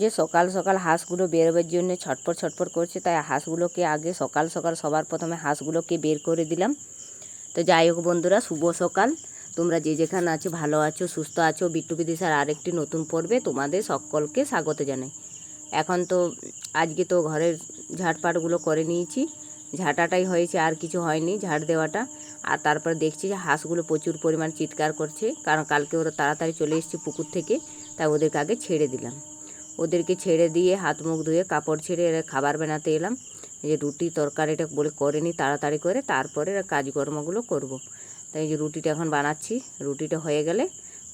যে সকাল সকাল হাঁসগুলো বেরোবার জন্য ছটপট ছটপট করছে, তাই হাঁসগুলোকে আগে সকাল সকাল সবার প্রথমে হাঁসগুলোকে বের করে দিলাম। তো যাই হোক বন্ধুরা, শুভ সকাল। তোমরা যে যেখানে আছো ভালো আছো, সুস্থ আছো, বিট্টু বিদিশার আরেকটি নতুন পর্বে তোমাদের সকলকে স্বাগত জানাই। এখন তো আজকে তো ঘরের ঝাড়পাটগুলো করে নিয়েছি। ঝাঁটাটাই হয়েছে, আর কিছু হয়নি ঝাড় দেওয়াটা। আর তারপর দেখছি যে হাঁসগুলো প্রচুর পরিমাণ চিৎকার করছে, কারণ কালকে ওরা তাড়াতাড়ি চলে এসেছে পুকুর থেকে, তাই ওদেরকে আগে ছেড়ে দিলাম। ওদেরকে ছেড়ে দিয়ে হাত মুখ ধুয়ে কাপড় ছেড়ে এরা খাবার বানাতে এলাম। যে রুটি তরকারিটা বলে করে নিই তাড়াতাড়ি করে, তারপরে কাজকর্মগুলো করব। তাই যে রুটিটা এখন বানাচ্ছি, রুটিটা হয়ে গেলে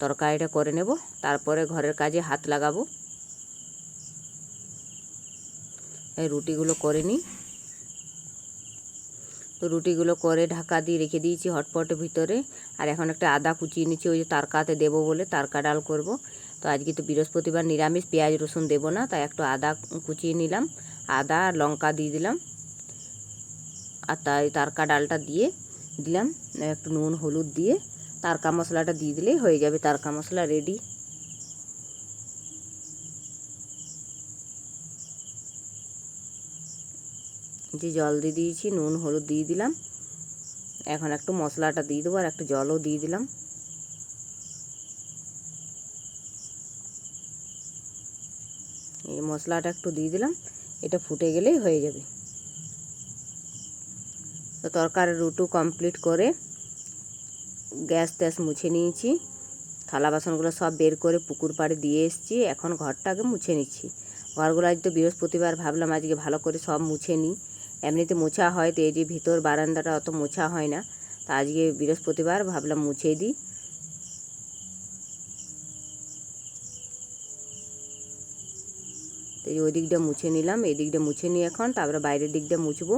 তরকারিটা করে নেব, তারপরে ঘরের কাজে হাত লাগাবো। এই রুটিগুলো করে নিই। তো রুটিগুলো করে ঢাকা দিয়ে রেখে দিয়েছি হটপটের ভিতরে। আর এখন একটা আদা কুচিয়ে নিচ্ছি, ওই যে তারকাতে দেবো বলে তারকা ডাল করব। তো আজকে তো বৃহস্পতিবার নিরামিষ, পেঁয়াজ, রসুন দেবো না, তাই একটু আদা কুচিয়ে নিলাম, আদা আর লঙ্কা দিয়ে দিলাম। আর তাই তারকা ডালটা দিয়ে দিলাম, একটু নুন, হলুদ দিয়ে। তারকা মশলাটা দিয়ে দিলেই হয়ে যাবে, তারকা মশলা রেডি যে জল দিয়ে দিয়েছি, নুন, হলুদ দিয়ে দিলাম। এখন একটু মশলাটা দিয়ে দেবো আর একটু জলও দিয়ে দিলাম। এই মশলাটা একটু দিয়ে দিলাম, এটা ফুটে গেলেই হয়ে যাবে। তো তরকারি রুটু কমপ্লিট করে গ্যাস ট্যাস মুছে নিয়েছি, থালা বাসনগুলো সব বের করে পুকুর পাড়ে দিয়ে এসেছি, এখন ঘরটাকে মুছে নিচ্ছি। ঘরগুলো আজ তো বৃহস্পতিবার, ভাবলাম আজকে ভালো করে সব মুছে নিই। এমনিতে মোছা হয় তো এই যে ভিতর বারান্দাটা অত মোছা হয় না, তা আজকে বৃহস্পতিবার ভাবলাম মুছে দিই। এই ওই দিকটা মুছে নিলাম, এই দিকটা মুছে নিই এখন তারপরে বাইরের দিকটা মুছবো।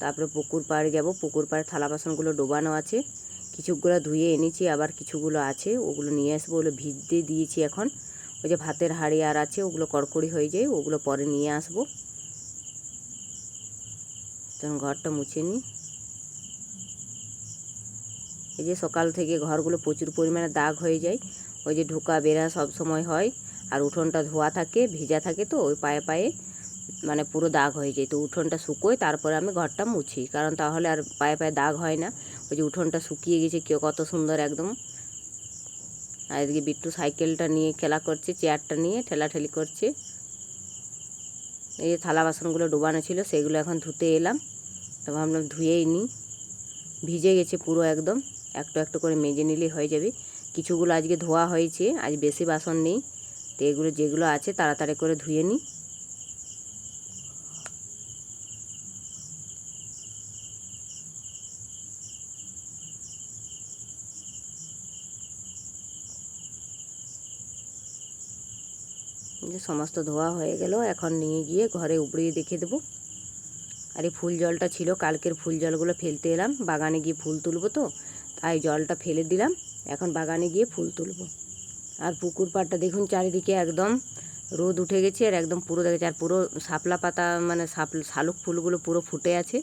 তারপরে পুকুর পাড়ে যাব, পুকুর পাড়ে থালা বাসনগুলো ডোবানো আছে। কিছুগুলো ধুয়ে এনেছি, আবার কিছুগুলো আছে, ওগুলো নিয়ে আসব, ওগুলো ভিজতে দিয়েছি এখন। ওই যে ভাতের হাড়ি আর আছে, ওগুলো কড়কড়ি হয়ে যায়, ওগুলো পরে নিয়ে আসব। তখন ঘরটা মুছে নিই। এই যে সকাল থেকে ঘরগুলো প্রচুর পরিমাণে দাগ হয়ে যায়, ওই যে ঢোকা বেরা সব সময় হয়। আর উঠোনটা ধোয়া থাকে, ভিজা থাকে তো, ওই পায়ে পায়ে মানে পুরো দাগ হয়ে যায়। তো উঠোনটা শুকোয়, তারপরে আমি ঘরটা মুছি। কারণ তাহলে আর পায়ে পায়ে দাগ হয় না। ওই যে উঠোনটা শুকিয়ে গেছে, কেউ কত সুন্দর একদম। আর এদিকে বিট্টু সাইকেলটা নিয়ে খেলা করছে, চেয়ারটা নিয়ে ঠেলাঠেলি করছে। এই যে থালা বাসনগুলো ডোবানো ছিল, সেগুলো এখন ধুতে এলাম। তো ভাবলাম ধুয়েই নিই ভিজে গেছে পুরো একদম। একটু একটু করে মেজে নিলেই হয়ে যাবে। কিছুগুলো আজকে ধোয়া হয়েছে, আজ বেশি বাসন নেই। তো এগুলো যেগুলো আছে তাড়াতাড়ি করে ধুয়ে নিই। যে সমস্ত ধোয়া হয়ে গেল, এখন নিয়ে গিয়ে ঘরে উপড়িয়ে দেখে দেবো। আর এই ফুল জলটা ছিল, কালকের ফুল জলগুলো ফেলতে এলাম। বাগানে গিয়ে ফুল তুলবো তো, তাই জলটা ফেলে দিলাম। এখন বাগানে গিয়ে ফুল তুলবো। আর পুকুর পাড়টা দেখুন চারিদিকে একদম রোদ উঠে গেছে আর একদম পুরো দেখেছে আর পুরো শাপলা পাতা মানে সাপ শালুক ফুলগুলো পুরো ফুটে আছে,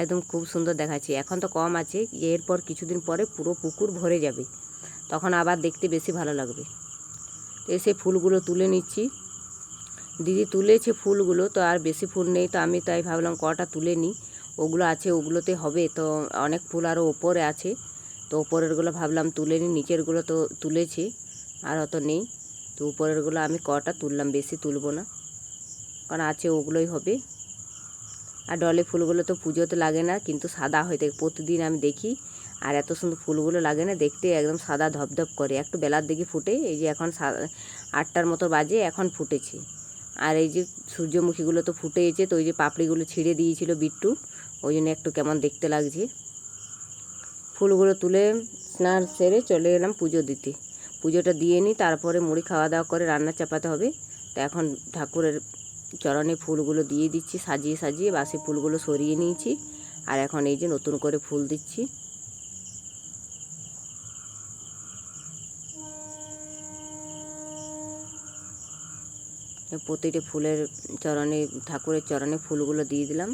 একদম খুব সুন্দর দেখাচ্ছে। এখন তো কম আছে, এরপর কিছুদিন পরে পুরো পুকুর ভরে যাবে, তখন আবার দেখতে বেশি ভালো লাগবে। তো এসে ফুলগুলো তুলে নিচ্ছি। দিদি তুলেছে ফুলগুলো, তো আর বেশি ফুল নেই, তো আমি তাই ভাবলাম কটা তুলে নিই। ওগুলো আছে, ওগুলোতে হবে, তো অনেক ফুল আরও ওপরে আছে, তো ওপরেরগুলো ভাবলাম তুলে নিই, নিচেরগুলো তো তুলেছি। আর অত নেই। তো উপরেরগুলো আমি কটা তুললাম, বেশি তুলবো না। কারণ আছে, ওগুলোই হবে। আর ডলে ফুলগুলো তো পুজোতে লাগে না, কিন্তু সাদা হয়ে। থাকে প্রতিদিন আমি দেখি, আর এত সুন্দর ফুলগুলো লাগে না, দেখতে একদম সাদা ধপধপ করে। একটু বেলার দিকে ফুটে, এই যে এখন আটটার মতো বাজে, এখন ফুটেছে। আর এই যে সূর্যমুখীগুলো তো ফুটেছে, তো ওই যে পাপড়িগুলো ছিঁড়ে দিয়েছিল বিট্টু, ওই জন্য একটু কেমন দেখতে লাগছে। ফুলগুলো তুলে স্নান সেরে চলে এলাম পুজো দিতে। পুজোটা দিয়ে নিই, তারপরে মুড়ি খাওয়া দাওয়া করে রান্না চাপাতে হবে। তো এখন ঠাকুরের চরণে ফুলগুলো দিয়ে দিচ্ছি, সাজিয়ে সাজিয়ে বাসি ফুলগুলো সরিয়ে নিয়েছি। আর এখন এই যে নতুন করে ফুল দিচ্ছি। প্রতিটি ফুলের চরণে, ঠাকুরের চরণে ফুলগুলো দিয়ে দিলাম।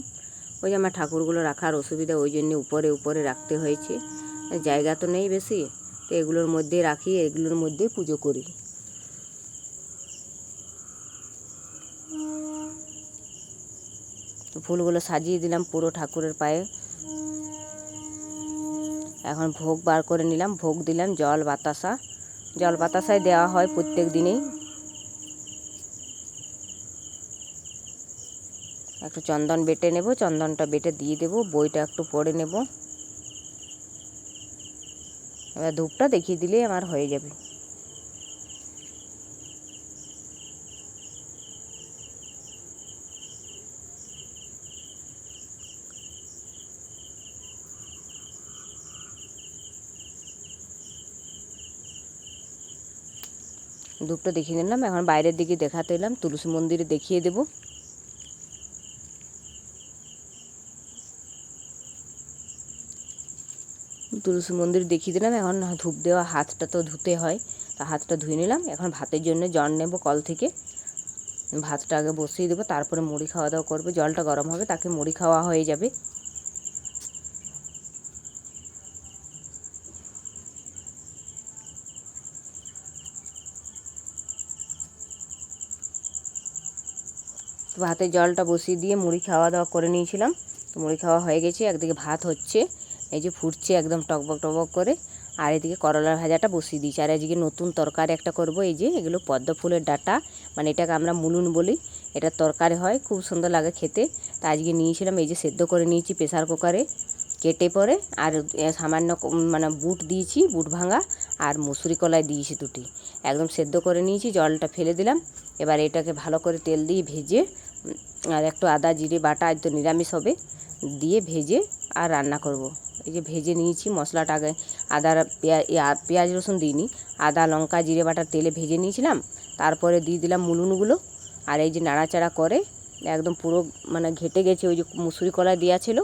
ওই যে আমার ঠাকুরগুলো রাখার অসুবিধা, ওই জন্য উপরে উপরে রাখতে হয়েছে। জায়গা তো নেই বেশি। তো এগুলোর মধ্যে রাখি, এগুলোর মধ্যে পুজো করি। ফুলগুলো সাজিয়ে দিলাম পুরো ঠাকুরের পায়ে। এখন ভোগ বার করে নিলাম, ভোগ দিলাম জল বাতাসা। জল বাতাসায় দেওয়া হয় প্রত্যেক দিনেই। একটু চন্দন বেটে নেব, চন্দনটা বেটে দিয়ে দেব, বইটা একটু পড়ে নেব। এবার ধূপটা দেখিয়ে দিলেই আমার হয়ে যাবে। ধূপটা দেখিয়ে নিলাম এখন বাইরের দিকে দেখাতে এলাম, তুলসী মন্দিরে দেখিয়ে দেবো। তুলসী মন্দির দেখিয়ে দিলাম এখন ধূপ দেওয়া হাতটা তো ধুতে হয়। তা হাতটা ধুয়ে নিলাম, এখন ভাতের জন্য জল নেব কল থেকে। ভাতটা আগে বসিয়ে দেবো, তারপরে মুড়ি খাওয়া দাওয়া করবে। জলটা গরম হবে, তাকে মুড়ি খাওয়া হয়ে যাবে। তো ভাতের জলটা বসিয়ে দিয়ে মুড়ি খাওয়া দাওয়া করে নিয়েছিলাম। তো মুড়ি খাওয়া হয়ে গেছে, একদিকে ভাত হচ্ছে। এই যে ফুটছে একদম টকবক টকবক করে, আর এদিকে করলার ভাজাটা বসিয়ে দিয়েছি। আর এদিকে নতুন তরকারি একটা করব, এই যে এগুলো পদ্ম ফুলের ডাটা মানে এটাকে আমরা মুলুন বলি। এটা তরকারি হয়, খুব সুন্দর লাগে খেতে। তা আজকে নিয়েছিলাম, এই যে সেদ্ধ করে নিয়েছি প্রেসার কুকারে। কেটে পরে আর সামান্য মানে বুট দিয়েছি, বুট ভাঙা, আর মুসুরি কলাই দিয়েছি দুটি। একদম সেদ্ধ করে নিয়েছি, জলটা ফেলে দিলাম। এবার এটাকে ভালো করে তেল দিয়ে ভেজে আর একটু আদা, জিরে, বাটা তো নিরামিষ হবে, দিয়ে ভেজে আর রান্না করব। এই যে ভেজে নিয়েছি মশলাটা আগে আদা পেঁয়াজ পেঁয়াজ রসুন দিইনি, আদা, লঙ্কা, জিরে বাটা তেলে ভেজে নিয়েছিলাম, তারপরে দিয়ে দিলাম মুলুনগুলো, আর এই যে নাড়াচাড়া করে একদম পুরো মানে ঘেটে গেছে, ওই যে মুসুরি কলা দেওয়া ছিল,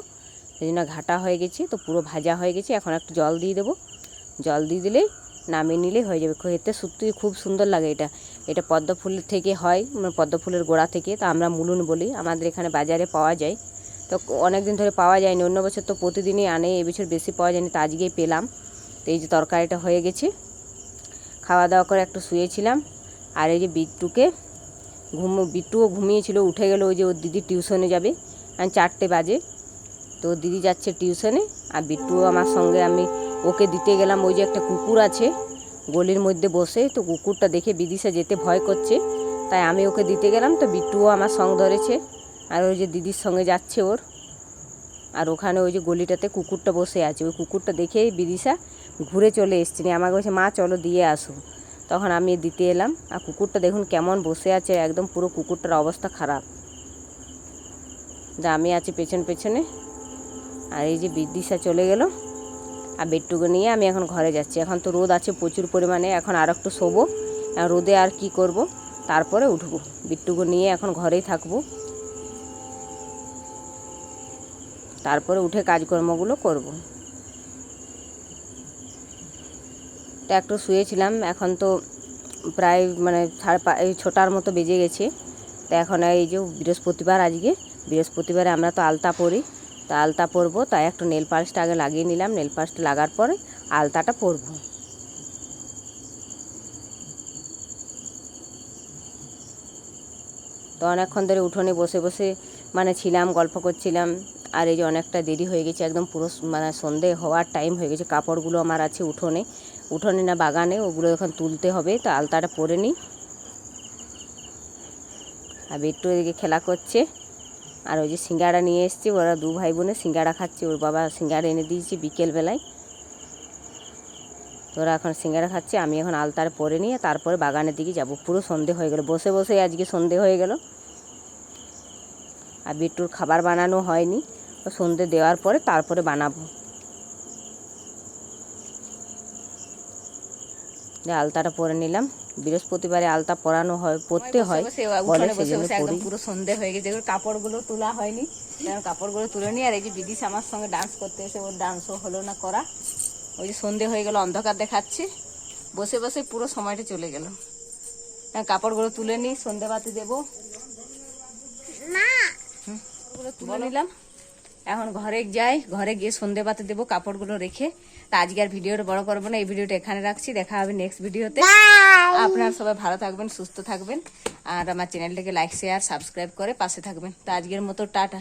সেই জন্য ঘাটা হয়ে গেছে, তো পুরো ভাজা হয়ে গেছে, এখন একটু জল দিয়ে দেবো, জল দিয়ে দিলেই নামিয়ে নিলেই হয়ে যাবে খেতে সত্যি খুব সুন্দর লাগে এটা এটা পদ্ম ফুলের থেকে হয় মানে পদ্ম ফুলের গোড়া থেকে, তা আমরা মুলুন বলি, আমাদের এখানে বাজারে পাওয়া যায় তো অনেক দিন ধরে পাওয়া যায়নি, অন্য বছর তো প্রতিদিনই আনে এবছর বেশি পাওয়া যায়নি, তো আজকেই পেলাম। তো এই যে তরকারিটা হয়ে গেছে। খাওয়া দাওয়া করে একটু শুয়েছিলাম, আর এই যে বিট্টুকে ঘুম, বিট্টুও ঘুমিয়েছিল, উঠে গেল ওই যে ওর দিদি টিউশনে যাবে এখন চারটে বাজে। তো দিদি যাচ্ছে টিউশনে, আর বিট্টুও আমার সঙ্গে, আমি ওকে দিতে গেলাম, ওই যে একটা কুকুর আছে, গলির মধ্যে বসে, তো কুকুরটা দেখে বিদিশা যেতে ভয় করছে। তাই আমি ওকে দিতে গেলাম, তো বিট্টুও আমার সঙ্গ ধরেছে। আর ওই যে দিদির সঙ্গে যাচ্ছে ওর। আর ওখানে ওই যে গলিটাতে কুকুরটা বসে আছে। ওই কুকুরটা দেখেই বিদিশা ঘুরে চলে এসছে। নিয়ে আমাকে বলছে, মা, চলো দিয়ে আসো। তখন আমি দিতে এলাম। আর কুকুরটা দেখুন কেমন বসে আছে, একদম পুরো কুকুরটার অবস্থা খারাপ। যা আমি আছি পেছন পেছনে। আর এই যে বিদিশা চলে গেল। আর বেডটুকু নিয়ে আমি এখন ঘরে যাচ্ছি। এখন তো রোদ আছে প্রচুর পরিমাণে। এখন আর একটু শোবো। রোদে আর কি করব? তারপরে উঠবো। বিট্টুকু নিয়ে এখন ঘরেই থাকব। তারপরে উঠে কাজকর্মগুলো করব। তো একটু শুয়েছিলাম, এখন তো প্রায় মানে সাড়ে পা ছটার মতো বেজে গেছে। তো এখন এই যে বৃহস্পতিবার আজকে, বৃহস্পতিবারে আমরা তো আলতা পরি। তা আলতা পরবো, তাই একটু নেল পালিশটা আগে লাগিয়ে নিলাম। নেল পালিশটা লাগার পরে আলতাটা পরবো। তো অনেকক্ষণ ধরে উঠোনে বসে বসে মানে ছিলাম, গল্প করছিলাম। আর এই যে অনেকটা দেরি হয়ে গেছে, একদম পুরো মানে সন্ধে হওয়ার টাইম হয়ে গেছে, কাপড়গুলো আমার আছে উঠোনে। উঠোনে না বাগানে, ওগুলো এখন তুলতে হবে, তো আলতাটা পরে নিই। আর বিট্টু এদিকে খেলা করছে, আর ওই যে সিঙ্গাড়া নিয়ে এসছে, ওরা দু ভাই বোনে সিঙ্গাড়া খাচ্ছে, ওর বাবা সিঙ্গাড়া এনে দিয়েছে বিকেলবেলায় তো ওরা এখন সিঙ্গাড়া খাচ্ছে, আমি এখন আলতার পরে নিয়ে তারপরে বাগানের দিকে যাব। পুরো সন্ধে হয়ে গেল, বসে বসে আজকে সন্ধে হয়ে গেল। আর বিট্টুর খাবার বানানো হয়নি। সন্ধে দেওয়ার পরে তারপরে বানাবো। যে আলতাটা পরে নিলাম। বৃহস্পতিবারে আলতা পরানো হয় পরতে হয়। বলে সেজন্য পরি। পুরো সন্ধে হয়ে গেছে। এগুলো কাপড়গুলো তোলা হয়নি। কাপড়গুলো তুলে নি আর এই যে বিদিশ আমার সঙ্গে ডান্স করতে এসে ওর ডান্সও হলো না করা। ওই যে সন্ধে হয়ে গেল অন্ধকার দেখাচ্ছে। বসে বসে পুরো সময়টা চলে গেল। এখন কাপড়গুলো তুলে নিই সন্ধে বাতি দেবো হুম, ওগুলো তুলে নিলাম। এখন ঘরে যাই ঘরে গিয়ে সন্ধে পাতে দেবো কাপড়গুলো রেখে। তা আজকে আর ভিডিওটা বড় করব না এই ভিডিওটা এখানে রাখছি দেখা হবে নেক্সট ভিডিওতে। আপনারা সবাই ভালো থাকবেন সুস্থ থাকবেন আর আমার চ্যানেলটাকে লাইক শেয়ার সাবস্ক্রাইব করে পাশে থাকবেন। তা আজকের মতো টাটা।